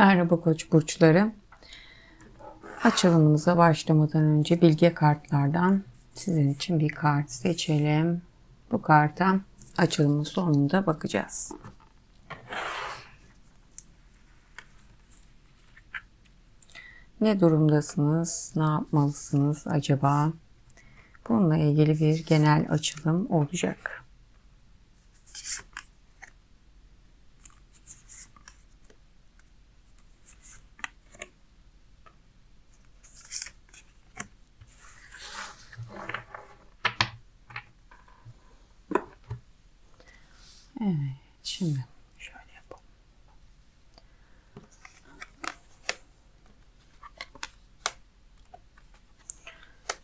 Merhaba Koç burçları. Açılımımıza başlamadan önce bilge kartlardan sizin için bir kart seçelim. Bu karta açılımın sonunda bakacağız. Ne durumdasınız? Ne yapmalısınız acaba? Bununla ilgili bir genel açılım olacak. Evet, şimdi şöyle yapalım.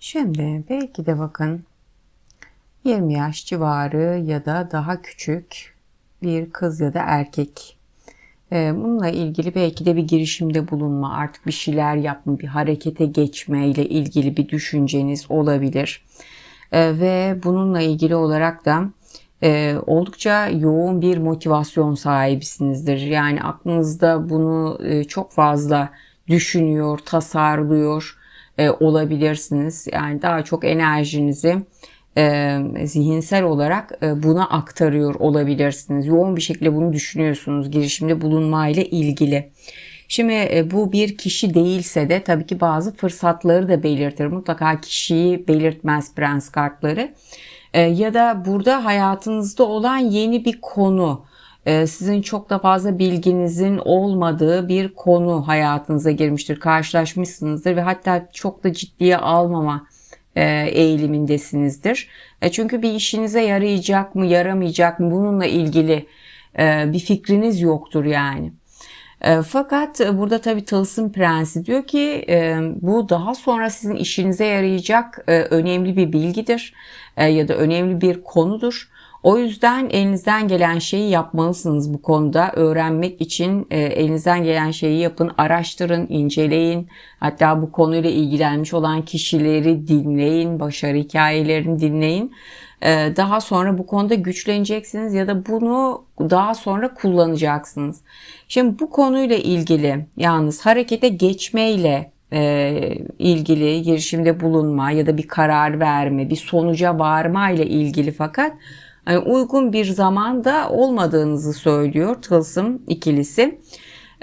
Şimdi belki de bakın 20 yaş civarı ya da daha küçük bir kız ya da erkek. Ee, Bununla ilgili belki de bir girişimde bulunma, artık bir şeyler yapma, bir harekete geçme ile ilgili bir düşünceniz olabilir. Ee, Ve bununla ilgili olarak da e, oldukça yoğun bir motivasyon sahibisinizdir. Yani aklınızda bunu e, çok fazla düşünüyor, tasarlıyor e, olabilirsiniz. Yani daha çok enerjinizi e, zihinsel olarak e, buna aktarıyor olabilirsiniz. Yoğun bir şekilde bunu düşünüyorsunuz girişimde bulunmayla ilgili. Şimdi bu bir kişi değilse de tabii ki bazı fırsatları da belirtir. Mutlaka kişiyi belirtmez prens kartları. Ya da burada hayatınızda olan yeni bir konu, sizin çok da fazla bilginizin olmadığı bir konu hayatınıza girmiştir. Karşılaşmışsınızdır ve hatta çok da ciddiye almama e, eğilimindesinizdir. E, çünkü bir işinize yarayacak mı, yaramayacak mı bununla ilgili e, bir fikriniz yoktur yani. Fakat burada tabii Tılsım Prensi diyor ki bu daha sonra sizin işinize yarayacak önemli bir bilgidir ya da önemli bir konudur. O yüzden elinizden gelen şeyi yapmalısınız bu konuda. Öğrenmek için e, elinizden gelen şeyi yapın, araştırın, inceleyin. Hatta bu konuyla ilgilenmiş olan kişileri dinleyin, başarı hikayelerini dinleyin. E, daha sonra bu konuda güçleneceksiniz ya da bunu daha sonra kullanacaksınız. Şimdi bu konuyla ilgili yalnız harekete geçmeyle e, ilgili girişimde bulunma ya da bir karar verme, bir sonuca varma ile ilgili fakat uygun bir zamanda olmadığınızı söylüyor Tılsım ikilisi.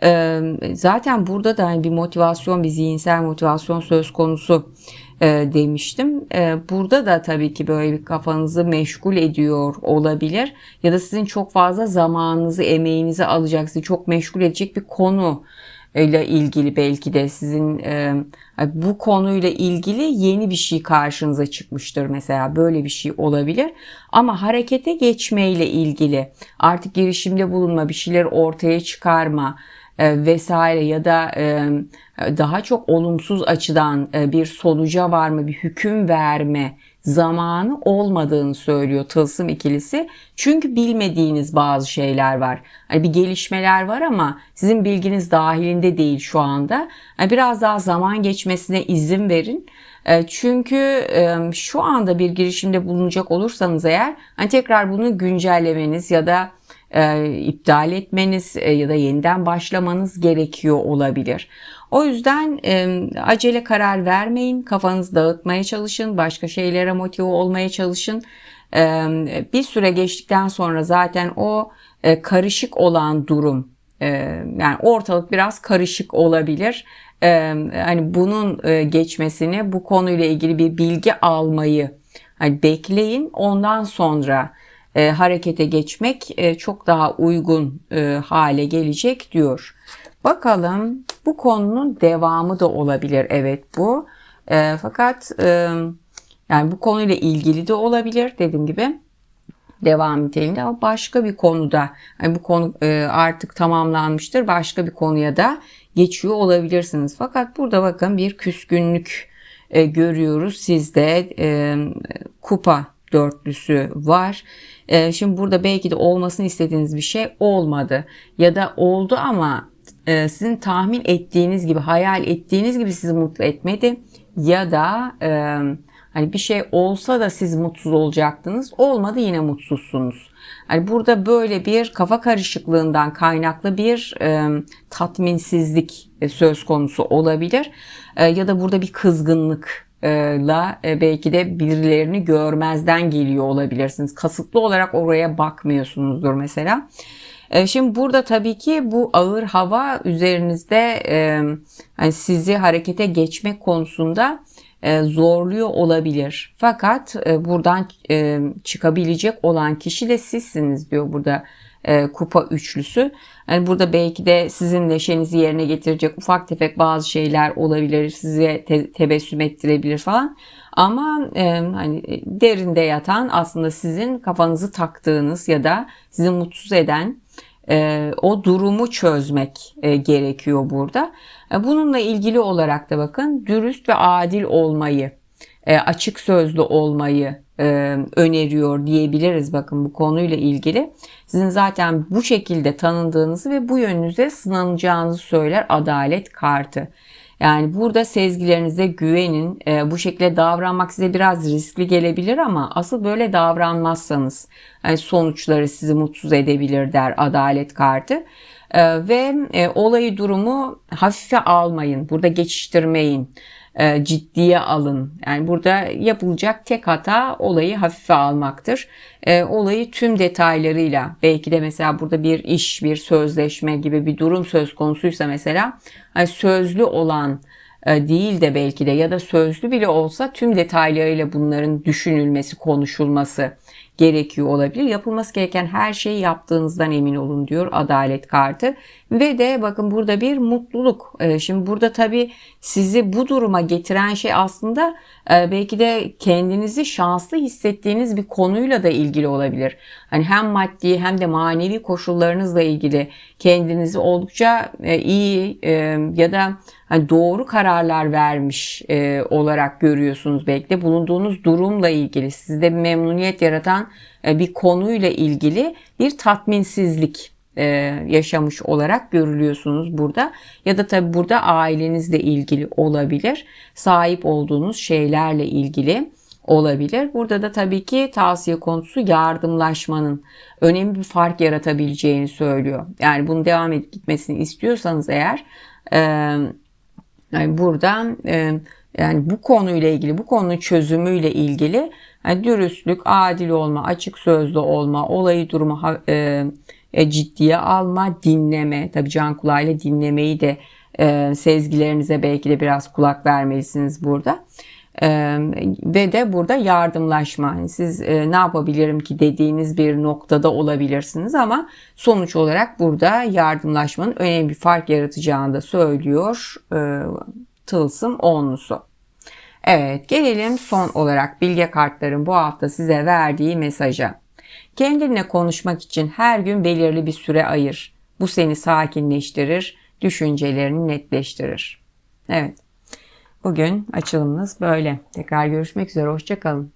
Ee, zaten burada da hani bir motivasyon, bir zihinsel motivasyon söz konusu e, demiştim. E, burada da tabii ki böyle bir kafanızı meşgul ediyor olabilir. Ya da sizin çok fazla zamanınızı, emeğinizi alacak, sizi çok meşgul edecek bir konu ile ilgili belki de sizin e, bu konuyla ilgili yeni bir şey karşınıza çıkmıştır mesela. Böyle bir şey olabilir. Ama harekete geçmeyle ilgili artık girişimde bulunma bir şeyler ortaya çıkarma e, vesaire ya da e, daha çok olumsuz açıdan e, bir sonuca varma bir hüküm verme zamanı olmadığını söylüyor Tılsım ikilisi. Çünkü bilmediğiniz bazı şeyler var. Hani bir gelişmeler var ama sizin bilginiz dahilinde değil şu anda. Yani biraz daha zaman geçmesine izin verin. E, çünkü e, şu anda bir girişimde bulunacak olursanız eğer hani tekrar bunu güncellemeniz ya da e, iptal etmeniz ya da yeniden başlamanız gerekiyor olabilir. O yüzden e, acele karar vermeyin, kafanızı dağıtmaya çalışın, başka şeylere motive olmaya çalışın. E, bir süre geçtikten sonra zaten o e, karışık olan durum, e, yani ortalık biraz karışık olabilir. E, hani bunun e, geçmesini, bu konuyla ilgili bir bilgi almayı hani bekleyin. Ondan sonra e, harekete geçmek e, çok daha uygun e, hale gelecek diyor. Bakalım bu konunun devamı da olabilir. Evet bu. E, fakat e, yani bu konuyla ilgili de olabilir dediğim gibi devam niteliğinde ama başka bir konuda yani bu konu e, artık tamamlanmıştır. Başka bir konuya da geçiyor olabilirsiniz. Fakat burada bakın bir küskünlük e, görüyoruz. Sizde e, kupa dörtlüsü var. E, şimdi burada belki de olmasını istediğiniz bir şey olmadı ya da oldu ama e, sizin tahmin ettiğiniz gibi, hayal ettiğiniz gibi sizi mutlu etmedi ya da e, Hani bir şey olsa da siz mutsuz olacaktınız. Olmadı yine mutsuzsunuz. Hani burada böyle bir kafa karışıklığından kaynaklı bir e, tatminsizlik e, söz konusu olabilir. E, ya da burada bir kızgınlık la e, belki de birilerini görmezden geliyor olabilirsiniz. Kasıtlı olarak oraya bakmıyorsunuzdur mesela. E, şimdi burada tabii ki bu ağır hava üzerinizde e, hani sizi harekete geçmek konusunda zorluyor olabilir. Fakat buradan çıkabilecek olan kişi de sizsiniz diyor burada kupa üçlüsü. Yani burada belki de sizin neşenizi yerine getirecek ufak tefek bazı şeyler olabilir. Size te- tebessüm ettirebilir falan. Ama e, hani derinde yatan aslında sizin kafanızı taktığınız ya da sizi mutsuz eden e, o durumu çözmek e, gerekiyor burada. E, bununla ilgili olarak da bakın dürüst ve adil olmayı, e, açık sözlü olmayı öneriyor diyebiliriz bakın bu konuyla ilgili. Sizin zaten bu şekilde tanındığınızı ve bu yönünüze sınanacağınızı söyler adalet kartı. Yani burada sezgilerinize güvenin. E, bu şekilde davranmak size biraz riskli gelebilir ama asıl böyle davranmazsanız yani sonuçları sizi mutsuz edebilir der adalet kartı. E, ve e, olayı durumu hafife almayın. Burada geçiştirmeyin e, ciddiye alın. Yani burada yapılacak tek hata olayı hafife almaktır. E, olayı tüm detaylarıyla belki de mesela burada bir iş, bir sözleşme gibi bir durum söz konusuysa mesela sözlü olan e, değil de belki de ya da sözlü bile olsa tüm detaylarıyla bunların düşünülmesi, konuşulması gerekiyor olabilir. Yapılması gereken her şeyi yaptığınızdan emin olun diyor adalet kartı. Ve de bakın burada bir mutluluk. Ee, şimdi burada tabii sizi bu duruma getiren şey aslında e, belki de kendinizi şanslı hissettiğiniz bir konuyla da ilgili olabilir. Hani hem maddi hem de manevi koşullarınızla ilgili kendinizi oldukça e, iyi e, ya da hani doğru kararlar vermiş olarak görüyorsunuz belki de bulunduğunuz durumla ilgili sizde bir memnuniyet yaratan bir konuyla ilgili bir tatminsizlik e, yaşamış olarak görülüyorsunuz burada. Ya da tabi burada ailenizle ilgili olabilir. Sahip olduğunuz şeylerle ilgili olabilir. Burada da tabii ki tavsiye konusu yardımlaşmanın önemli bir fark yaratabileceğini söylüyor. Yani bunu devam edip gitmesini istiyorsanız eğer e, yani burada e, yani bu konuyla ilgili, bu konunun çözümüyle ilgili yani dürüstlük, adil olma, açık sözlü olma, olayı durumu e, e, ciddiye alma, dinleme. Tabi can kulağıyla dinlemeyi de e, sezgilerinize belki de biraz kulak vermelisiniz burada. E, ve de burada yardımlaşma. Yani siz e, ne yapabilirim ki dediğiniz bir noktada olabilirsiniz ama sonuç olarak burada yardımlaşmanın önemli bir fark yaratacağını da söylüyor e, tılsım onlusu. Evet gelelim son olarak bilge kartların bu hafta size verdiği mesaja. Kendinle konuşmak için her gün belirli bir süre ayır. Bu seni sakinleştirir, düşüncelerini netleştirir. Evet. Bugün açılımınız böyle. Tekrar görüşmek üzere. Hoşçakalın.